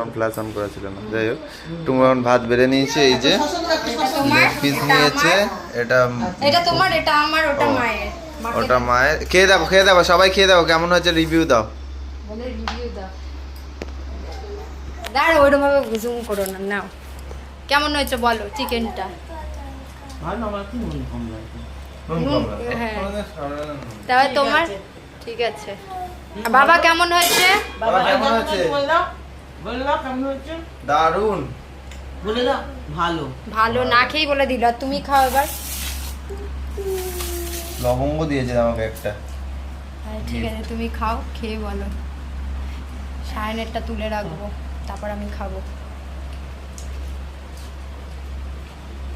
On করা ছিল না। যাই হোক এখন ভাত বেড়ে নিয়েছে এই যে লেগ পিস নিয়েছে এটা এটা তোমার এটা আমার ওটা মায়ের। ওটা মায়ের। খেয়ে দাও খেয়ে দাও সবাই খেয়ে দাও কেমন হয়েছে রিভিউ দাও। বলে রিভিউ দাও। দাঁড়া ওইরকম ভাবে জুম করো না নাও। কেমন হয়েছে বলো চিকেনটা ভালো আমার কি নুন কম লাগে নুন, হ্যাঁ। তবে তোমার? ঠিক আছে। বাবা কেমন হয়েছে? বাবা কেমন হয়েছে? বলে দাও কেমন হয়েছে দারুণ বলে দাও ভালো। ভালো না খেয়েই বলে দিল আর তুমি খাও এবার। লবঙ্গ দিয়েছে আমাকে একটা। হ্যাঁ, ঠিক আছে তুমি খাও খেয়ে বলো। সায়নেরটা তুলে রাখব তারপর আমি খাব।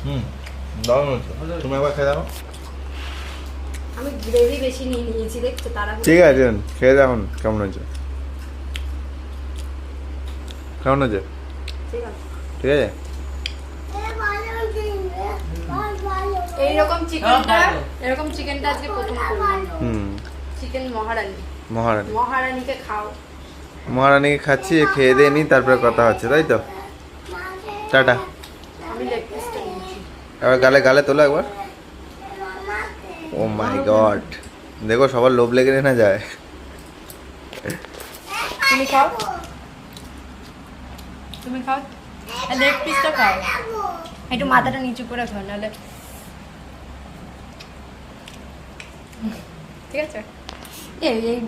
হুম দারুণ হয়েছে। তুমি একবার খেয়ে দেখো। আমি গ্রেভি বেশি নিয়ে নিয়েছি দেখছ তারা ঠিক আছে খেয়ে দেখুন কেমন হয়েছে। কেমন হয়েছে ঠিক আছে? ঠিক আছে? এইরকম চিকেনটা হ্যাঁ, এরকম চিকেনটা আজকে প্রথম করলাম। হুম। চিকেন মহারানী। মহারানী। মহারানীকে খাও। মহারানীকে খাচ্ছি খেয়ে দিয়ে নি তারপরে কথা হচ্ছে তাই তো? টাটা। এবার গালে গালে তোলো একবার। Oh my god. দেখো সবার লোভ লেগে না যায়। তুমি খাও। তুমি খাও। লেগ পিসটা খাও। একটু মাথাটা নিচু করে খাও নাহলে ঠিক আছে? এই